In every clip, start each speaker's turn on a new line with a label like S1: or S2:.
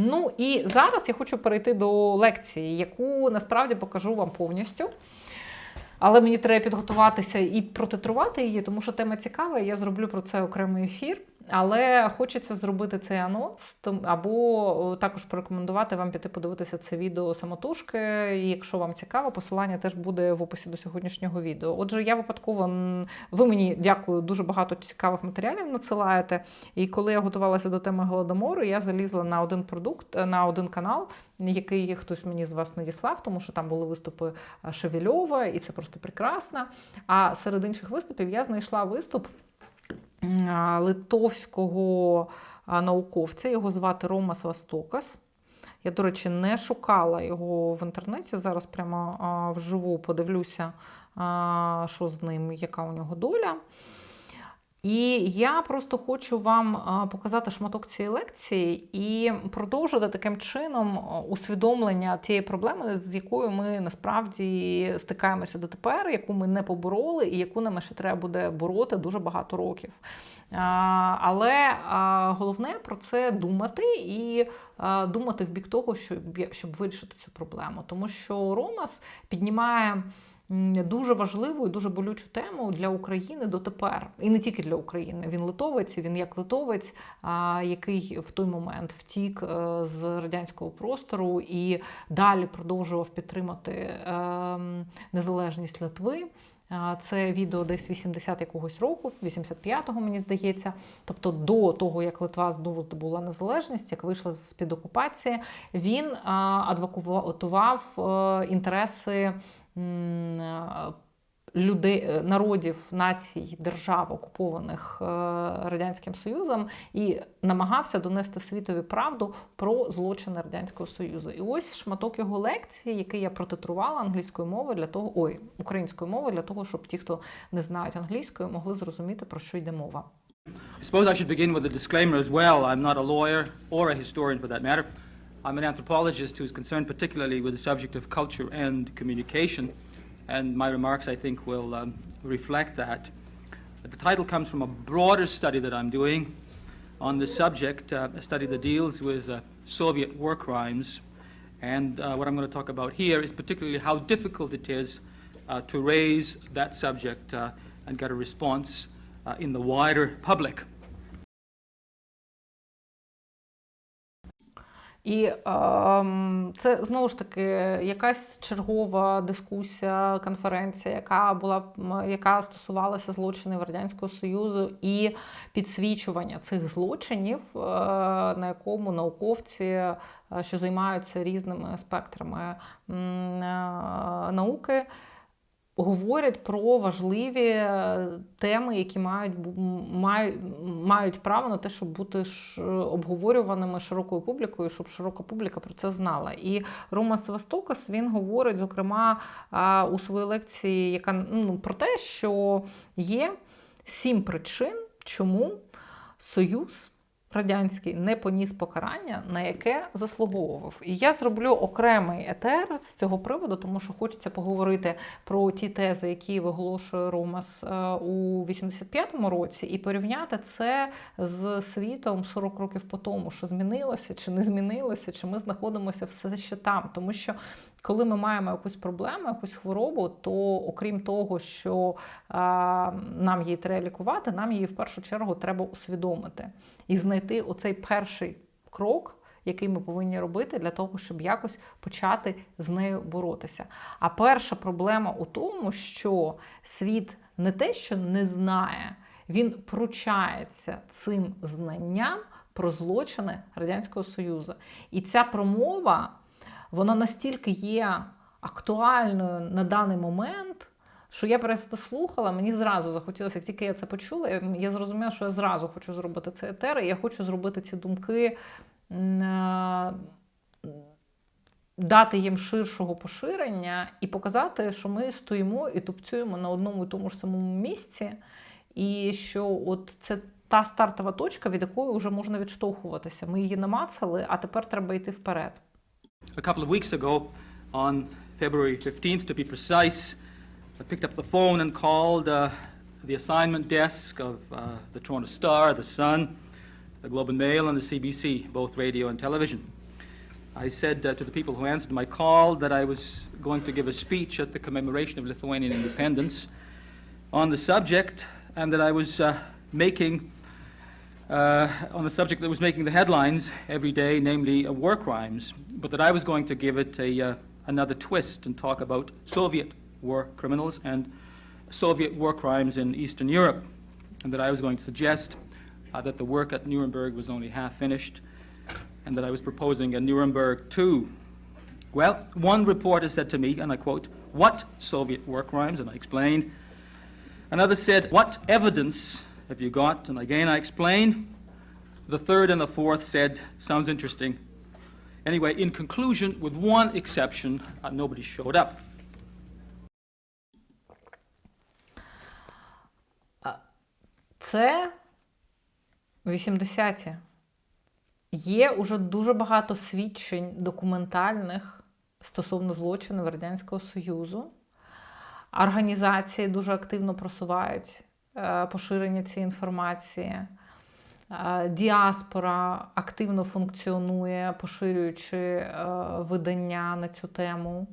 S1: Ну і зараз я хочу перейти до лекції, яку насправді покажу вам повністю. Але мені треба підготуватися і протитрувати її, тому що тема цікава. і Я зроблю про це окремий ефір. Але хочеться зробити цей анонс, або також порекомендувати вам піти подивитися це відео самотужки. І якщо вам цікаво, посилання теж буде в описі до сьогоднішнього відео. Отже, я випадково ви мені дякую, дуже багато цікавих матеріалів надсилаєте. І коли я готувалася до теми голодомору, я залізла на один продукт, е, на один канал, який хтось мені з вас надіслав, тому що там були виступи е, Шевельова, і це просто прекрасно. А серед інших виступів я знайшла виступ литовського науковця. Його звати Ромас Вастокас. Я, до речі, не шукала його в інтернеті. Зараз прямо вживу подивлюся, що з ним, яка у нього доля. І я просто хочу вам показати шматок цієї лекції і продовжити таким чином усвідомлення тієї проблеми, з якою ми насправді стикаємося дотепер, яку ми не побороли, і яку нам ще треба буде бороти дуже багато років. Але головне про це думати і думати в бік того, щоб, вирішити цю проблему. Тому що Ромас піднімає дуже важливу і дуже болючу тему для України дотепер. І не тільки для України. Він литовець, він як литовець, який в той момент втік е, з радянського простору і далі продовжував підтримати ем, незалежність Литви. Це відео десь 80 якогось року, 85-го, мені здається. Тобто до того, як Литва знову здобула незалежність, як вийшла з під окупації, він а, адвокатував е, інтереси е, людей, е, народів, націй, держав, окупованих е, Радянським Союзом, і намагався донести світові правду про злочини Радянського Союзу. І ось шматок його лекції, який я протитрувала англійською мовою для того, ой, українською мовою для того, щоб ті, хто не знають англійської, могли зрозуміти про що йде мова.
S2: I suppose I should begin with a disclaimer as well. I'm not a lawyer or a historian for that matter. I'm an anthropologist who's concerned particularly with the subject of culture and communication, and my remarks, I think, will um, reflect that. The title comes from a broader study that I'm doing on this subject, uh, a study that deals with uh, Soviet war crimes. And uh, what I'm going to talk about here is particularly how difficult it is uh, to raise that subject uh, and get a response uh, in the wider public.
S1: І ем, це знову ж таки якась чергова дискусія, конференція, яка була яка стосувалася злочинів Радянського Союзу і підсвічування цих злочинів, е, на якому науковці, е, що займаються різними спектрами е, науки, говорять про важливі е, теми, які мають, мають, мають право на те, щоб бути ш- обговорюваними широкою публікою, щоб широка публіка про це знала. І Рома Севастокас він говорить, зокрема, у своїй лекції, яка ну, про те, що є сім причин, чому Союз. Радянський не поніс покарання, на яке заслуговував. І я зроблю окремий етер з цього приводу, тому що хочеться поговорити про ті тези, які виголошує Ромас е, у 85-му році, і порівняти це з світом 40 років по тому, що змінилося, чи не змінилося, чи ми знаходимося все ще там. Тому що коли ми маємо якусь проблему, якусь хворобу, то окрім того, що нам її треба лікувати, нам її в першу чергу треба усвідомити і знайти оцей перший крок. Який ми повинні робити для того, щоб якось почати з нею боротися. А перша проблема у тому, що світ не те, що не знає, він пручається цим знанням про злочини Радянського Союзу. І ця промова вона настільки є актуальною на даний момент, що я просто слухала, мені зразу захотілося, як тільки я це почула, я- зрозуміла, що я зразу хочу зробити етер, і я хочу зробити ці думки. е, Дати їм ширшого поширення і показати, що ми стоїмо і тупцюємо на одному і тому ж самому місці, і що от це та стартова точка, від якої вже можна відштовхуватися. Ми її намацали, а тепер треба йти вперед.
S2: A couple of weeks ago, on February 15th to be precise, I picked up the phone and called uh, the assignment desk of uh, the Toronto Star, the Sun, the Globe and Mail, and the CBC, both radio and television. I said uh, to the people who answered my call that I was going to give a speech at the commemoration of Lithuanian independence on the subject, and that I was uh, making uh, on the subject that was making the headlines every day, namely uh, war crimes, but that I was going to give it a, uh, another twist and talk about Soviet war criminals and Soviet war crimes in Eastern Europe, and that I was going to suggest uh, that the work at Nuremberg was only half finished, and that I was proposing a Nuremberg II. Well, one reporter said to me, and I quote, What Soviet war crimes? And I explained. Another said, What evidence have you got? And again I explained. The third and the fourth said, Sounds interesting. Anyway, in conclusion, with one exception, uh, nobody showed up.
S1: Це 80-ті. Є уже дуже багато свідчень документальних стосовно злочинів Радянського Союзу. Організації дуже активно просувають е, поширення цієї інформації. Е, Діаспора активно функціонує, поширюючи е, видання на цю тему.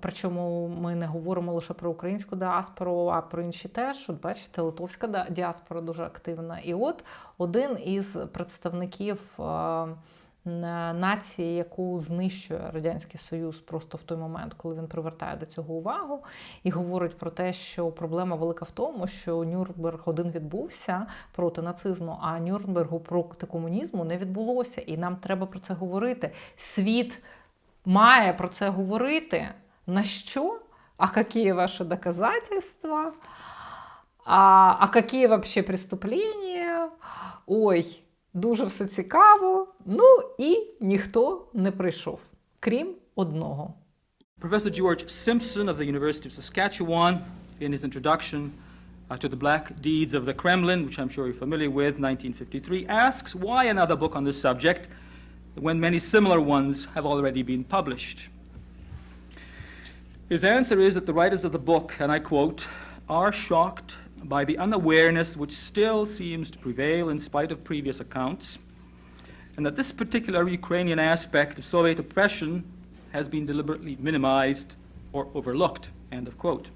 S1: Причому ми не говоримо лише про українську діаспору, а про інші теж. От бачите, литовська діаспора дуже активна. І от один із представників е, нації, яку знищує Радянський Союз просто в той момент, коли він привертає до цього увагу, і говорить про те, що проблема велика в тому, що Нюрнберг один відбувся проти нацизму, а Нюрнбергу проти комунізму не відбулося. І нам треба про це говорити. Світ має про це говорити. На що? А які ваші доказательства? А, а які вообще преступлення? Ой, дуже все цікаво. Ну і ніхто не прийшов, крім одного.
S2: Professor George Simpson of the University of Saskatchewan, in his introduction uh, to the Black Deeds of the Kremlin, which I'm sure you're familiar with, 1953, asks why another book on this subject when many similar ones have already been published. His answer is that the writers of the book, and I quote, are shocked by the unawareness which still seems to prevail in spite of previous accounts, and that this particular Ukrainian aspect of Soviet oppression has been deliberately minimized or overlooked. End of quote.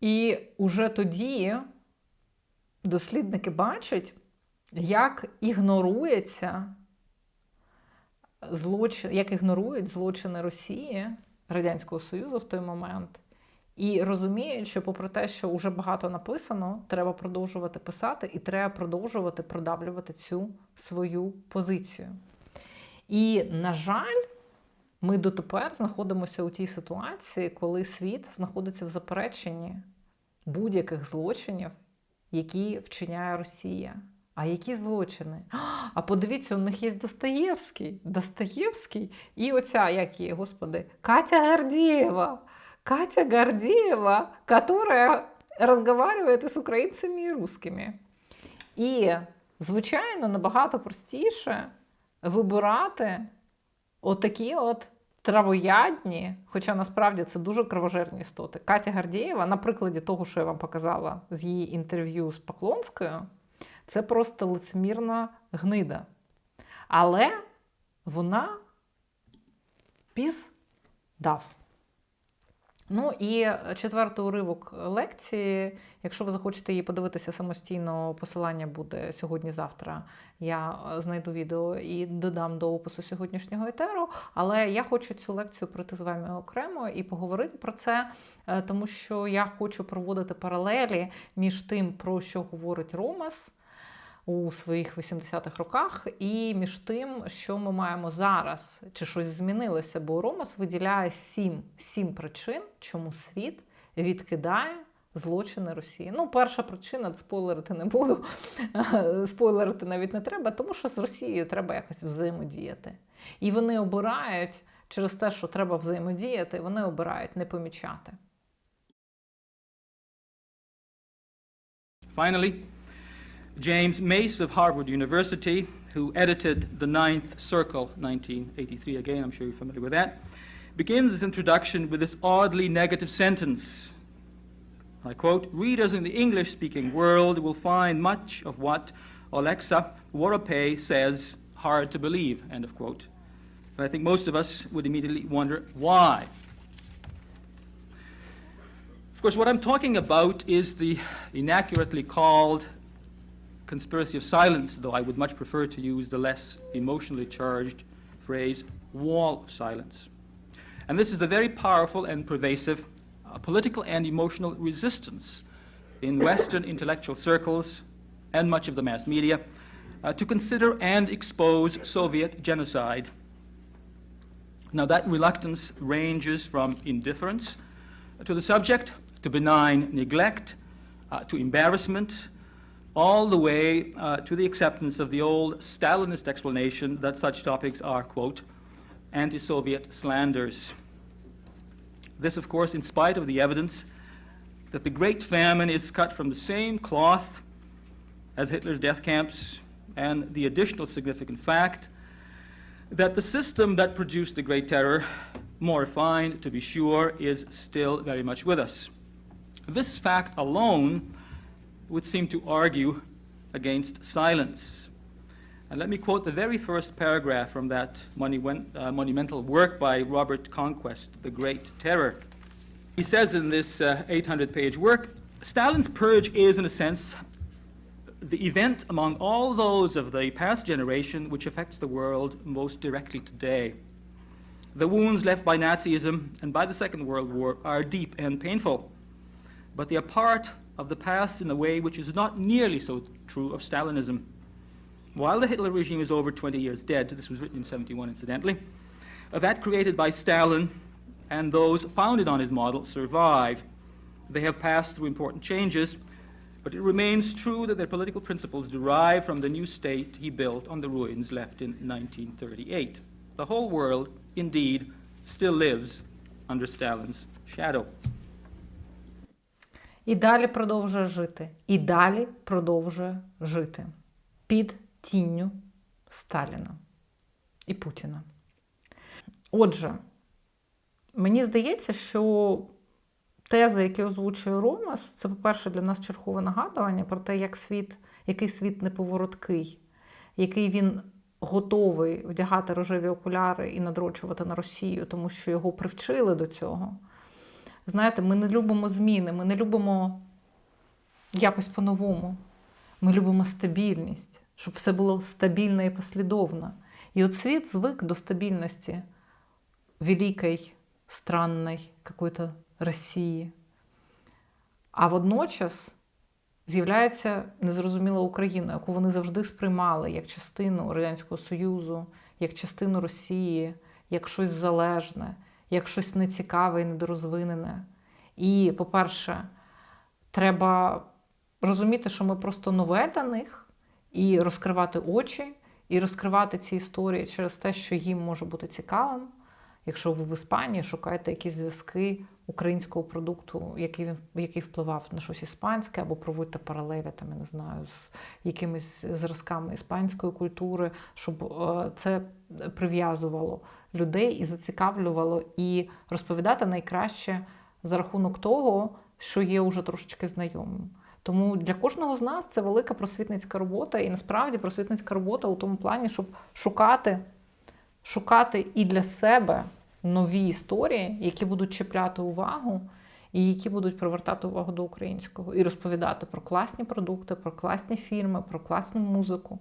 S1: І уже тоді дослідники бачать, як ігнорується злочин, як ігнорують злочини Росії, Радянського Союзу в той момент. І розуміють, що, попри те, що вже багато написано, треба продовжувати писати і треба продовжувати продавлювати цю свою позицію. І, на жаль, ми дотепер знаходимося у тій ситуації, коли світ знаходиться в запереченні будь-яких злочинів, які вчиняє Росія. А які злочини? А подивіться, у них є Достоєвський. Достоєвський і оця, як її, господи, Катя Гордієва. Катя Гордієва, яка розмовляє з українцями і русскими. І, звичайно, набагато простіше вибирати отакі от травоядні, хоча насправді це дуже кровожерні істоти. Катя Гордієва, на прикладі того, що я вам показала з її інтерв'ю з Поклонською, це просто лицемірна гнида. Але вона піз дав. Ну і четвертий уривок лекції. Якщо ви захочете її подивитися самостійно, посилання буде сьогодні-завтра. Я знайду відео і додам до опису сьогоднішнього етеру. Але я хочу цю лекцію пройти з вами окремо і поговорити про це, е, тому що я хочу проводити паралелі між тим, про що говорить Ромас у своїх 80-х роках, і між тим, що ми маємо зараз, чи щось змінилося, бо Ромас виділяє сім, сім причин, чому світ відкидає злочини Росії. Ну, перша причина спойлерити не буду. Спойлерити навіть не треба, тому що з Росією треба якось взаємодіяти. І вони обирають через те, що треба взаємодіяти, вони обирають не помічати.
S2: Finally, James Mace of Harvard University, who edited The Ninth Circle, 1983, again, I'm sure you're familiar with that, begins his introduction with this oddly negative sentence. I quote Readers in the English speaking world will find much of what Alexa Warape says hard to believe, end of quote. And I think most of us would immediately wonder why. Of course, what I'm talking about is the inaccurately called conspiracy of silence, though I would much prefer to use the less emotionally charged phrase wall of silence. And this is the very powerful and pervasive uh, political and emotional resistance in Western intellectual circles and much of the mass media uh, to consider and expose Soviet genocide. Now, that reluctance ranges from indifference to the subject, to benign neglect, uh, to embarrassment, all the way uh, to the acceptance of the old Stalinist explanation that such topics are, quote, anti Soviet slanders. This, of course, in spite of the evidence that the Great Famine is cut from the same cloth as Hitler's death camps, and the additional significant fact that the system that produced the Great Terror, more refined to be sure, is still very much with us. This fact alone would seem to argue against silence. And let me quote the very first paragraph from that uh, monumental work by Robert Conquest, The Great Terror. He says in this uh, 800-page work Stalin's purge is, in a sense, the event among all those of the past generation which affects the world most directly today. The wounds left by Nazism and by the Second World War are deep and painful, but they are part of the past in a way which is not nearly so true of Stalinism. While the Hitler regime is over 20 years dead, this was written in 71 incidentally, that created by Stalin and those founded on his model survive. They have passed through important changes, but it remains true that their political principles derive from the new state he built on the ruins left in 1938. The whole world, indeed, still lives under Stalin's shadow.
S1: І далі продовжує жити. І далі продовжує жити під тінню Сталіна і Путіна. Отже, мені здається, що тези, які озвучує Ромас, це, по-перше, для нас чергове нагадування про те, як світ, який світ неповороткий, який він готовий вдягати рожеві окуляри і надрочувати на Росію, тому що його привчили до цього. Знаєте, ми не любимо зміни, ми не любимо якось по-новому. Ми любимо стабільність, щоб все було стабільно і послідовно. І от світ звик до стабільності великої, странної какої-то Росії. А водночас з'являється незрозуміла Україна, яку вони завжди сприймали як частину Радянського Союзу, як частину Росії, як щось залежне, як щось нецікаве і недорозвинене. І, по-перше, треба розуміти, що ми просто нове для них, і розкривати очі, і розкривати ці історії через те, що їм може бути цікавим. Якщо ви в Іспанії шукаєте якісь зв'язки українського продукту, який він який впливав на щось іспанське, або проводьте паралелі, там, я не знаю, з якимись зразками іспанської культури, щоб е, це прив'язувало людей і зацікавлювало, і розповідати найкраще за рахунок того, що є уже трошечки знайомим. Тому для кожного з нас це велика просвітницька робота, і насправді просвітницька робота у тому плані, щоб шукати, шукати і для себе нові історії, які будуть чіпляти увагу, і які будуть привертати увагу до українського, і розповідати про класні продукти, про класні фільми, про класну музику.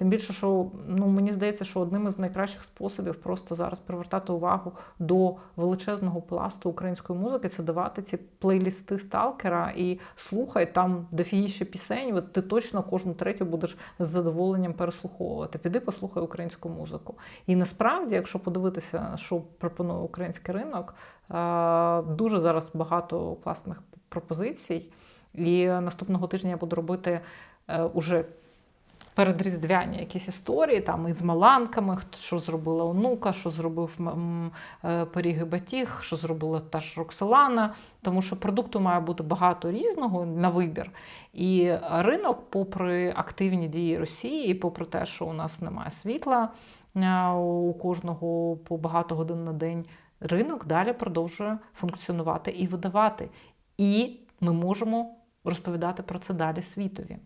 S1: Тим більше, що ну мені здається, що одним із найкращих способів просто зараз привертати увагу до величезного пласту української музики це давати ці плейлісти сталкера і слухай там дофігіще пісень. От ти точно кожну третю будеш з задоволенням переслуховувати. Піди послухай українську музику. І насправді, якщо подивитися, що пропонує український ринок, дуже зараз багато класних пропозицій. І наступного тижня я буду робити уже передріздвяні якісь історії, там із маланками, що зробила онука, що зробив е, пиріги Батіг, що зробила та ж Роксолана, тому що продукту має бути багато різного на вибір. І ринок, попри активні дії Росії, і попри те, що у нас немає світла е, у кожного по багато годин на день, ринок далі продовжує функціонувати і видавати. І ми можемо розповідати про це далі світові.